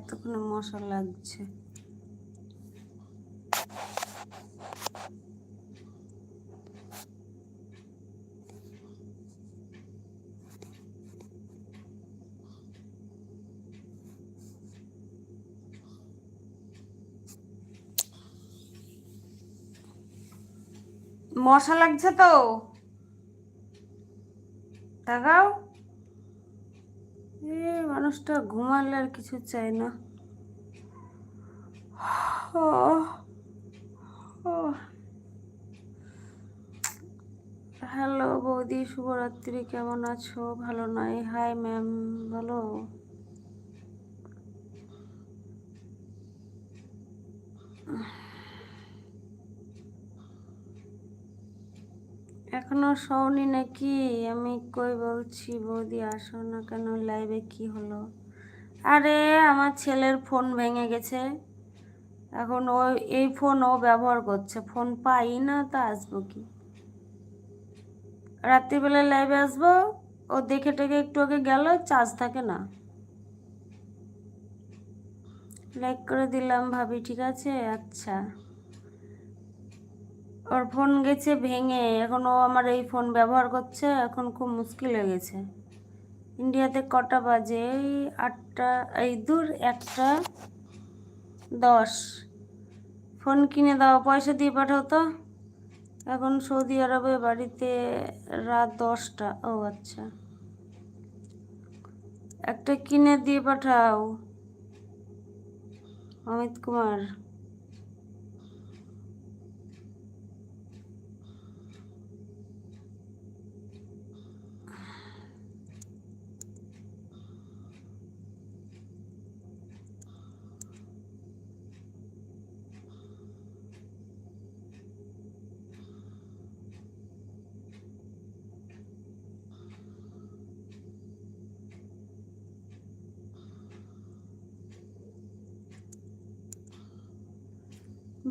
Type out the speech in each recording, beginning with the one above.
এতক্ষণে মশা লাগছে। মশা লাগছে তো? তাকাও। এ, মানুষটা ঘুমালে আর কিছু চাই না। হ্যালো বৌদি, শুভরাত্রি, কেমন আছো? ভালো নাই? হাই ম্যাম বলো। এখনও শোনি নাকি? আমি কই বলছি, বৌদি আসো না কেন? লাইভে কি হলো? আরে, আমার ছেলের ফোন ভেঙে গেছে। এখন ও, এই ফোন ও ব্যবহার করছে। ফোন পাই না তা আসব কি? রাত্রিবেলা লাইভে আসব? ও দেখে টেকে একটু আগে গেল চার্জ থাকে না। লাইক করে দিলাম ভাবি, ঠিক আছে? আচ্ছা। ওর ফোন গেছে ভেঙে। এখন ও আমার এই ফোন ব্যবহার করছে, এখন খুব মুশকিল হয়ে গেছে। ইন্ডিয়াতে কটা বাজে? এই আটটা, এই দূর একটা, দশ। ফোন কিনে দাও, পয়সা দিয়ে পাঠাও তো। এখন সৌদি আরবে বাড়িতে রাত দশটা। ও আচ্ছা। একটা কিনে দিয়ে পাঠাও। অমিত কুমার।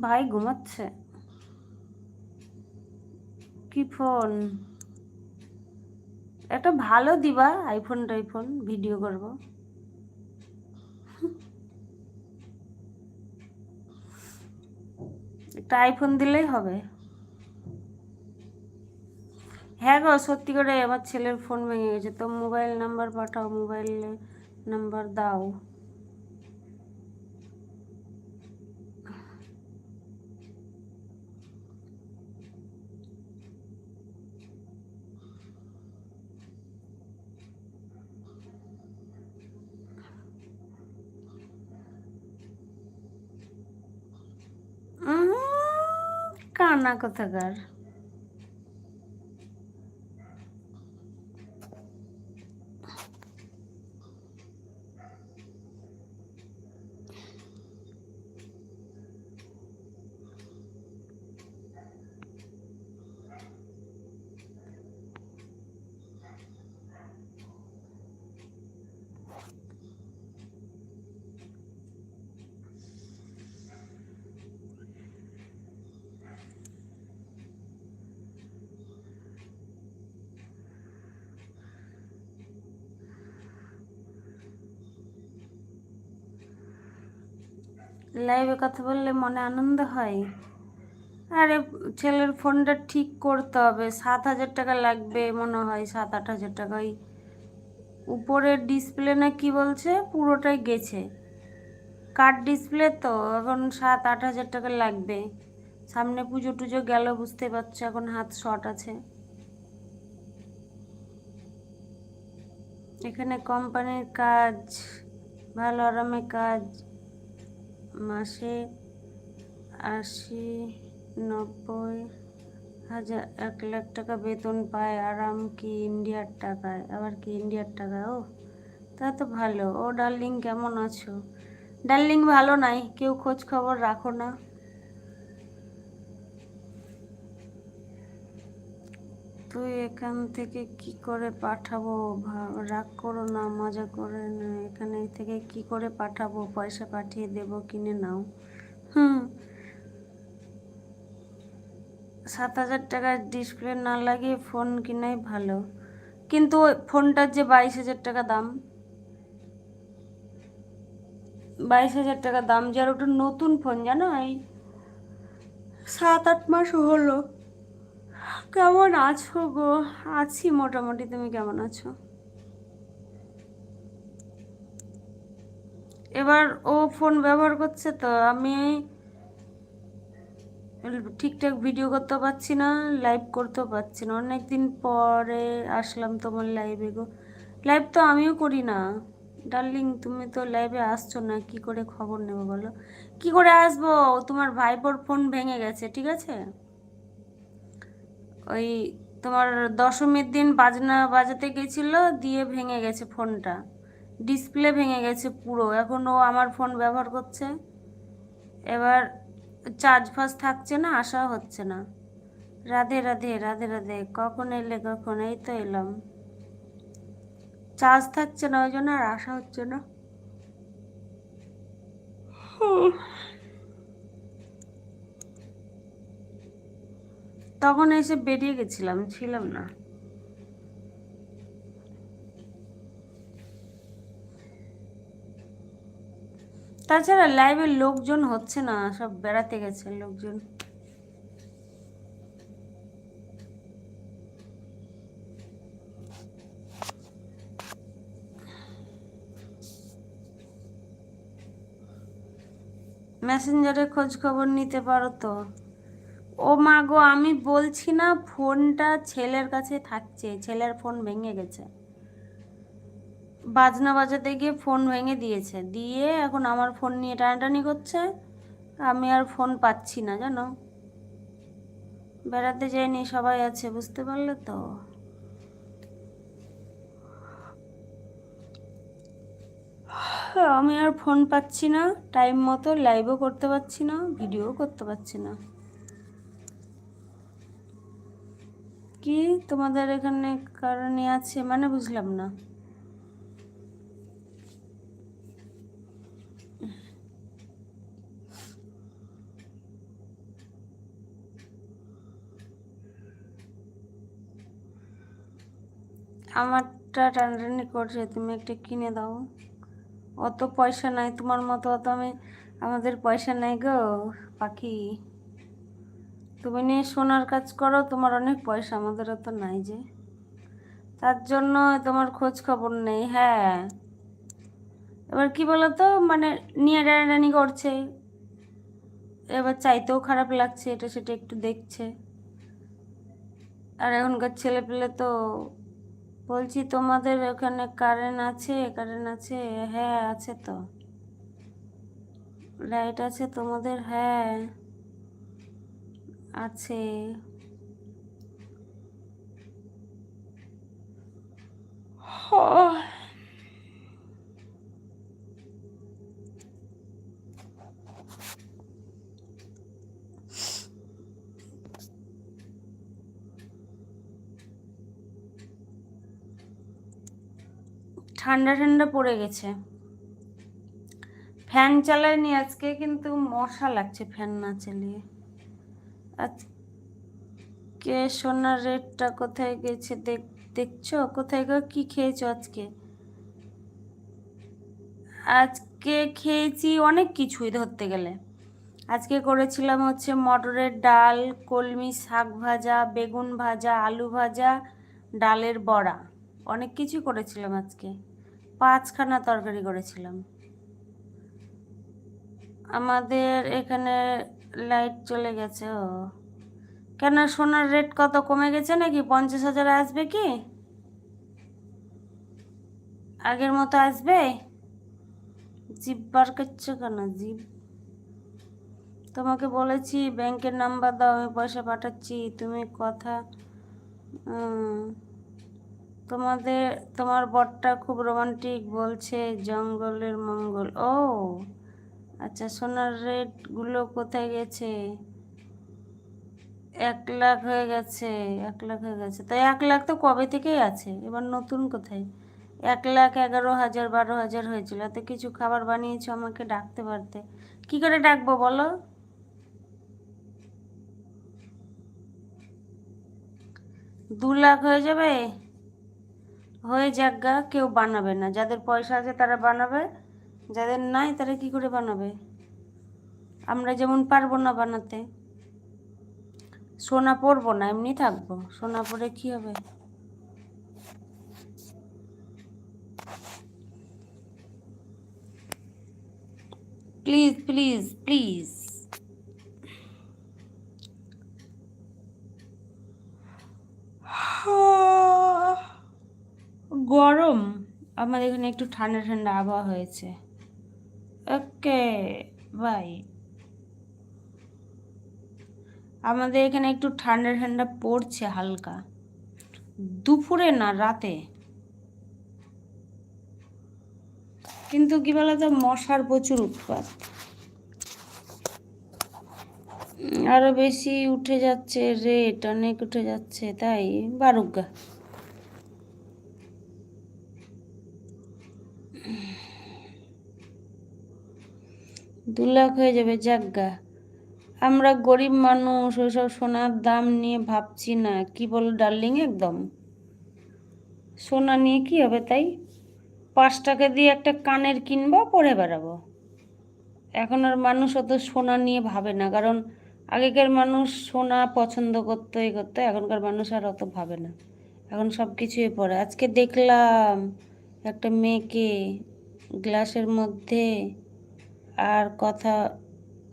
ভাই ঘুমাচ্ছে। কি ফোন? একটা ভালো দিবা আইফোন টাইফোন ভিডিও করব। একটা আইফোন দিলেই হবে। হ্যাঁ গো, সত্যি করে আমার ছেলের ফোন ভেঙে গেছে। তো মোবাইল নাম্বার পাঠাও মোবাইল নাম্বার দাও। কানা কোথাকার? লাইভে কথা বললে মনে আনন্দ হয়? আরে, ছেলের ফোনটা ঠিক করতে হবে। সাত হাজার টাকা লাগবে মনে হয়, সাত আট হাজার টাকা। ওই উপরের ডিসপ্লে না কি বলছে? পুরোটাই গেছে। কাঠ ডিসপ্লে তো? এখন সাত আট হাজার টাকা লাগবে। সামনে পুজো টুজো গেল, বুঝতে পারছ? এখন হাত শর্ট আছে। এখানে কোম্পানির কাজ, ভালো আরামে কাজ। মাসে আশি নব্বই হাজার এক লাখ টাকা বেতন পায়। আরাম কি ইন্ডিয়ার টাকায়? আবার কি ইন্ডিয়ার টাকা? ও, তা তো ভালো। ও, ডার্লিং কেমন আছো? ডার্লিং ভালো নাই। কেউ খোঁজ খবর রাখো না। তুই এখান থেকে কি করে পাঠাবো? রাগ করো না, মজা করে না। এখানে থেকে কি করে পাঠাবো? পয়সা পাঠিয়ে দেবো, কিনে নাও। হুম। সাত হাজার টাকার ডিসপ্লে না লাগিয়ে ফোন কিনাই ভালো। কিন্তু ফোনটার যে বাইশ হাজার টাকা দাম, বাইশ হাজার টাকা দাম, যার ওটা নতুন ফোন, জানো? এই সাত আট মাস হলো। কেমন আছো গো? আছি মোটামুটি, তুমি কেমন আছো? এবার ও ফোন ব্যবহার করছে তো আমি ঠিকঠাক ভিডিও করতে পারছি না, লাইভ করতেও পারছি না। অনেক দিন পরে আসলাম তোমার লাইভে গো। লাইভ তো আমিও করি না। ডার্লিং, তুমি তো লাইভে আসছো না, কি করে খবর নেব বলো? কি করে আসব? তোমার ভাইপোর ফোন ভেঙে গেছে, ঠিক আছে? ওই তোমার দশমীর দিন বাজনা বাজাতে গেছিল, দিয়ে ভেঙে গেছে ফোনটা। ডিসপ্লে ভেঙে গেছে পুরো। এখন ও আমার ফোন ব্যবহার করছে। এবার চার্জ ফার্জ থাকছে না আসা হচ্ছে না। রাধে রাধে রাধে রাধে, কখন এলে, কখন? এই তো এলাম। চার্জ থাকছে না, ওই জন্য আর আসা হচ্ছে না। তখন এসে বেরিয়ে গেছিলাম, ছিলাম না। তাছাড়া লাইভে লোকজন হচ্ছে না, সব বেড়াতে গেছে লোকজন। মেসেঞ্জারে খোঁজ খবর নিতে পারো তো? ও মা গো, আমি বলছি না ফোনটা ছেলের কাছে থাকছে, ছেলের ফোন ভেঙে গেছে। বাজনা বাজাতে গিয়ে ফোন ভেঙে দিয়েছে। দিয়ে এখন আমার ফোন নিয়ে টানাটানি করছে, আমি আর ফোন পাচ্ছি না, জানো? বেড়াতে যাইনি সবাই আছে, বুঝতে পারলে তো? আমি আর ফোন পাচ্ছি না টাইম মতো লাইভও করতে পারছি না ভিডিও করতে পারছি না। কি তোমাদের এখানে কারণে আছে? মানে বুঝলাম না। আমারটা টানাটানি করছে, তুমি একটা কিনে দাও। অত পয়সা নাই তোমার মতো, অত আমি আমাদের পয়সা নাই গো, পাখি। তুমি নিয়ে সোনার কাজ করো, তোমার অনেক পয়সা আমাদের অত নাই যে। তার জন্য তোমার খোঁজ খবর নেই হ্যাঁ। এবার কি বলতো মানে নিয়ে ডানি করছে। এবার চাইতেও খারাপ লাগছে, এটা সেটা একটু দেখছে। আর এখনকার ছেলে পেলে তো বলছি, তোমাদের ওখানে কারেন্ট আছে কারেন্ট আছে হ্যাঁ আছে তো। লাইট আছে তোমাদের হ্যাঁ। আছে। ঠান্ডা ঠান্ডা পড়ে গেছে। ফ্যান চালায়নি আজকে কিন্তু মশা লাগছে ফ্যান না চালিয়ে। আজকে সোনার রেটটা কোথায় গেছে দেখ, দেখছ? কোথায় গো? কি খেয়েছো আজকে? আজকে খেয়েছি অনেক কিছুই ধরতে গেলে। আজকে করেছিলাম হচ্ছে মটরের ডাল, কলমি শাক ভাজা, বেগুন ভাজা, আলু ভাজা, ডালের বড়া। অনেক কিছু করেছিলাম আজকে। পাঁচখানা তরকারি করেছিলাম। আমাদের এখানে লাইট চলে গেছে, ও। কেন সোনার রেট কত, কমে গেছে নাকি? পঞ্চাশ হাজার আসবে কি? আগের মতো আসবে? জিপ বার করছ কেন? জিপ তোমাকে বলেছি, ব্যাংকের নাম্বার দাও, আমি পয়সা পাঠাচ্ছি, তুমি কথা তোমাদের, তোমার বরটা খুব রোমান্টিক বলছে জঙ্গলের মঙ্গল, ও। আচ্ছা সোনার রেটগুলো কোথায় গেছে? এক লাখ হয়ে গেছে, এক লাখ হয়ে গেছে। তো এক লাখ তো কবে থেকেই আছে? এবার নতুন কোথায়? এক লাখ এগারো হাজার, বারো হাজার হয়েছিল। এত কিছু খাবার বানিয়েছো আমাকে ডাকতে পারতে। কি করে ডাকবো বলো? দু লাখ হয়ে যাবে? হয়ে যাক গা, কেউ বানাবে না। যাদের পয়সা আছে তারা বানাবে। যাদের নাই তারা কি করে বানাবে? আমরা যেমন পারব না বানাতে, সোনা পরবো না, এমনি থাকব। সোনা পরে কি হবে? Please please please. গরম। আমাদের এখানে একটু ঠান্ডা ঠান্ডা আবহাওয়া হয়েছে। ওকে বাই আমাদের এখানে একটু ঠান্ডা ঠান্ডা পড়ছে হালকা। দুপুরে না রাতে। কিন্তু কি বলতো মশার প্রচুর উৎপাত। উম, আরও বেশি উঠে যাচ্ছে রেট অনেক উঠে যাচ্ছে তাই বারুগা দু লাখ হয়ে যাবে যাজ্ঞা আমরা গরিব মানুষ ওইসব সোনার দাম নিয়ে ভাবছি না। কি বলো ডার্লিং একদম? সোনা নিয়ে কি হবে তাই? পাঁচ টাকা দিয়ে একটা কানের কিনবো, পরে বেড়াবো। এখন আর মানুষ অত সোনা নিয়ে ভাবে না, কারণ আগেকার মানুষ সোনা পছন্দ করতো, এ করতো, এখনকার মানুষ আর অত ভাবে না। এখন সব কিছুই পড়ে আজকে দেখলাম একটা মেয়েকে গ্লাসের মধ্যে আর কথা,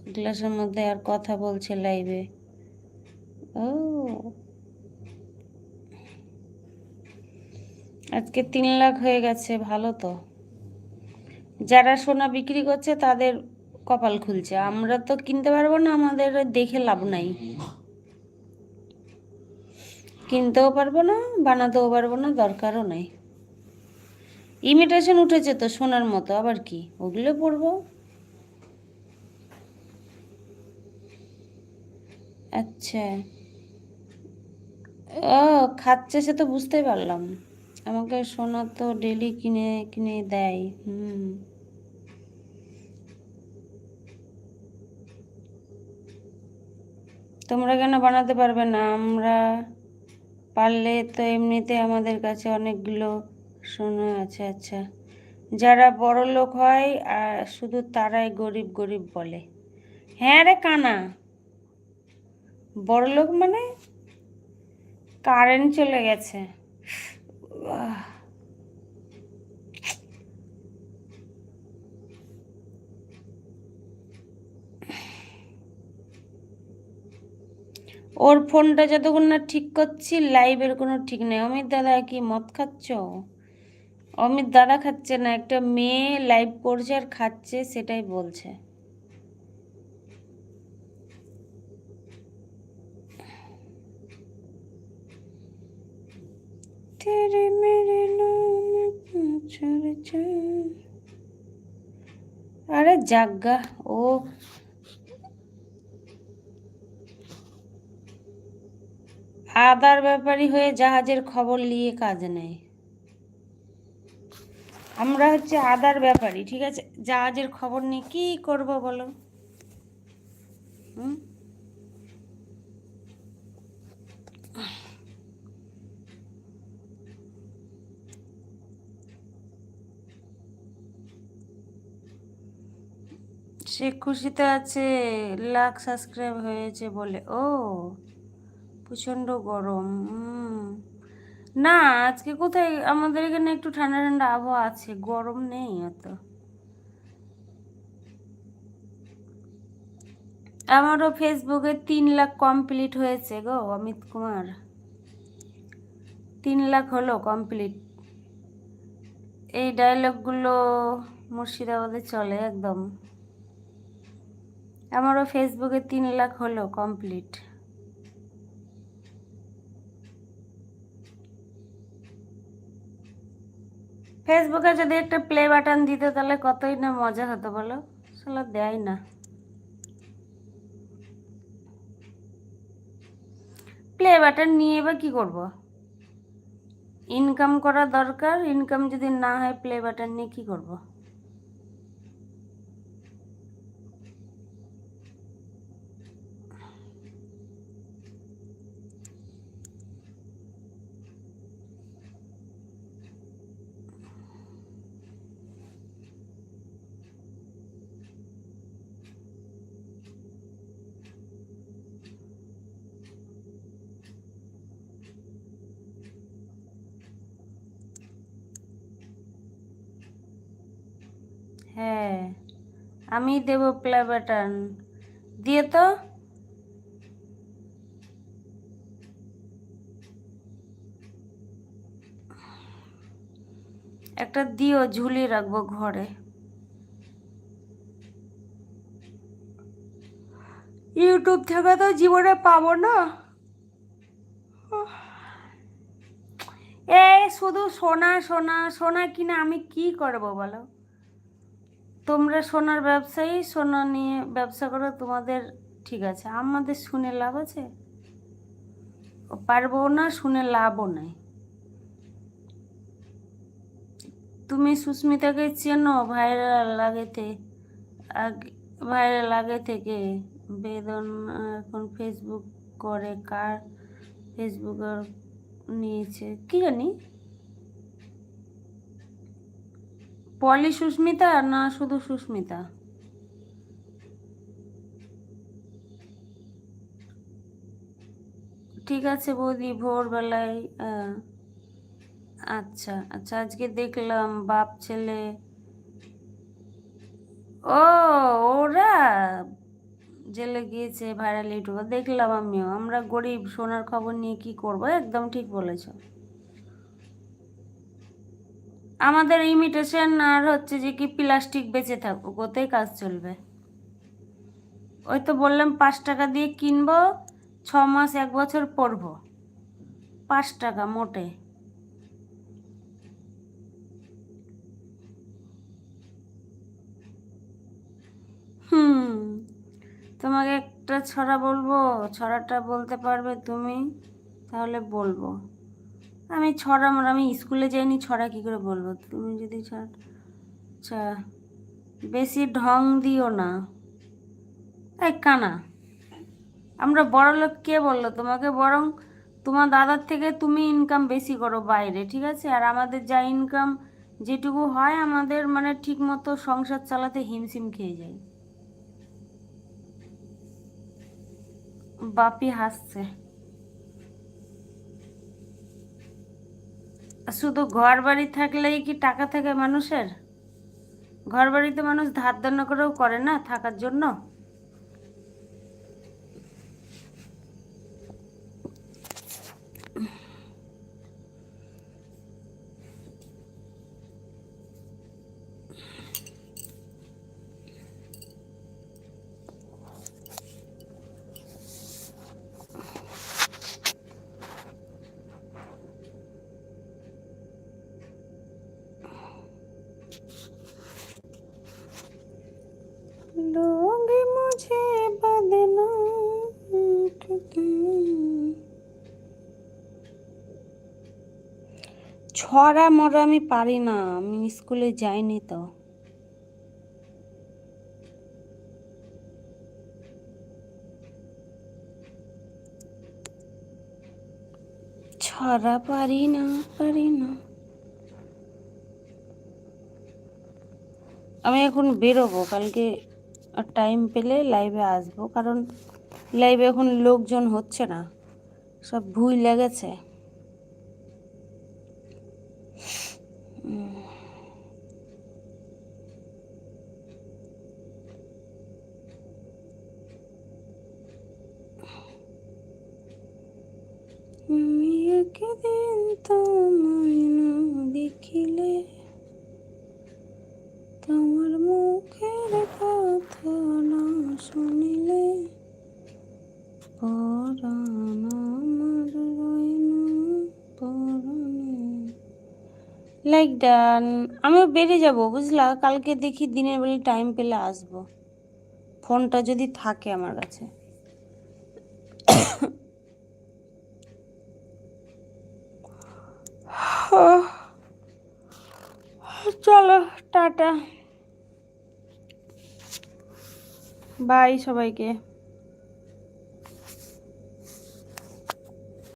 গ্লাসের মধ্যে আর কথা বলছে লাইভে ও। আজকে তিন লাখ হয়ে গেছে, ভালো তো। যারা সোনা বিক্রি করছে, তাদের কপাল খুলছে। আমরা তো কিনতে পারব না, আমাদের দেখে লাভ নাই। কিনতেও পারব না, বানাতেও পারব না, দরকারও নাই। ইমিটেশন উঠেছে তো সোনার মতো, আবার কি? ওগুলো পরবো। আচ্ছা। ও, খাচ্ছে সে তো বুঝতেই পারলাম। আমাকে সোনা তো ডেলি কিনে কিনে দেয়, হুম। তোমরা কেন বানাতে পারবে না? আমরা পারলে তো এমনিতে আমাদের কাছে অনেকগুলো সোনা আছে আচ্ছা। যারা বড় লোক হয় আর শুধু তারাই গরিব গরিব বলে। হ্যাঁ রে কানা। বড় লোক মানে কারেন্ট চলে গেছে। ওর ফোনটা যতক্ষণ না ঠিক করছি লাইভের কোনো ঠিক নেই। অমিত দাদা, কি মদ খাচ্ছ? অমিত দাদা খাচ্ছে না, একটা মেয়ে লাইভ করছে আর খাচ্ছে, সেটাই বলছে। तेरे मेरे नाम क्यों चर्चा আরে জাগা ও আদার ব্যাপারী হয়ে জাহাজের খবর নিয়ে কাজ নেই আমরা হচ্ছে আদার ব্যাপারী ঠিক আছে জাহাজের খবর নিয়ে কি করব বলো হুম সে খুশিতে আছে, লাখ সাবস্ক্রাইব হয়েছে বলে। ও, প্রচণ্ড গরম না, আজকে কোথায়? আমাদের এখানে একটু ঠান্ডা ঠান্ডা আবহাওয়া আছে, গরম নেই অত আমারও ফেসবুকে তিন লাখ কমপ্লিট হয়েছে গো, অমিত কুমার। তিন লাখ হলো কমপ্লিট এই ডায়লগগুলো মুর্শিদাবাদে চলে একদম। আমারও ফেসবুকে তিন লাখ হলো কমপ্লিট। ফেসবুকে যদি একটা প্লে বাটন দিত তাহলে কতই না মজা হতো বলো? আসলে দেয় না। প্লে বাটন নিয়ে বা কি করব? ইনকাম করা দরকার, ইনকাম যদি না হয় প্লে বাটন নিয়ে কি করব? হ্যাঁ আমি দেব প্লে বাটন। দিয়ে তো। একটা দিও, ঝুলিয়ে রাখব ঘরে। ইউটিউব থেকে তো জীবনে পাবো না। এ শুধু সোনা সোনা সোনা কিনা আমি কি করব বলো? তোমরা সোনার ব্যবসায়ী, সোনা নিয়ে ব্যবসা করো, তোমাদের ঠিক আছে। আমাদের শুনে লাভ আছে? পারব না, শুনে লাভও নাই। তুমি সুস্মিতাকে চেনো, ভাইরাল আগে ভাইরাল আগে থেকে। বেদন এখন ফেসবুক করে, কার ফেসবুক নিয়েছে? কি জানি? পলি সুস্মিতা না শুধু সুস্মিতা? ঠিক আছে বৌদি, ভোরবেলায় আচ্ছা আচ্ছা আজকে দেখলাম বাপ ছেলে। ও, ওরা জেলে গিয়েছে ভাইরাল ইউটিউবার দেখলাম আমিও। আমরা গরিব, সোনার খবর নিয়ে কি করব? একদম ঠিক বলেছ। আমাদের ইমিটেশন আর হচ্ছে যে কি প্লাস্টিক বেঁচে থাকুক, ওতেই কাজ চলবে। ওই তো বললাম, পাঁচ টাকা দিয়ে কিনবো, ছ মাস, এক বছর পরবো। পাঁচ টাকা মোটে। হুম, তোমাকে একটা ছড়া বলব? ছড়াটা বলতে পারবে তুমি? তাহলে বলব। আমি ছড়া, আমার আমি স্কুলে যাইনি, ছড়া কি করে বলব? তুমি যদি ছড়া আচ্ছা বেশি ঢং দিও না। এই কানা, আমরা বড় লোক কে বলল তোমাকে? বরং তোমার দাদার থেকে তুমি ইনকাম বেশি করো বাইরে, ঠিক আছে? আর আমাদের যা ইনকাম যেটুকু হয় আমাদের মানে ঠিক মতো সংসার চালাতে হিমশিম খেয়ে যায়। বাপি হাসছে। শুধু ঘর বাড়ি থাকলেই কি টাকা থাকে মানুষের? ঘর বাড়িতে মানুষ ধার ধারণা করেও করে না থাকার জন্য? ছড়া মরা আমি পারি না, আমি স্কুলে যাইনি তো। ছড়া পারি না পারি না। আমি এখন বেরোবো, কালকে টাইম পেলে লাইভে আসব, কারণ লাইভে এখন লোকজন হচ্ছে না, সব ভুই লেগেছে আমি একদিন তোমায় না দেখিলে তোমার মুখের কথা না শুনিলে পরাণ আমার রয় লাইক ডান, আমিও বেরিয়ে যাব, বুঝলা? কালকে দেখি দিনের বেলা টাইম পেলে আসব। ফোনটা যদি থাকে আমার কাছে চলো টাটা বাই সবাইকে।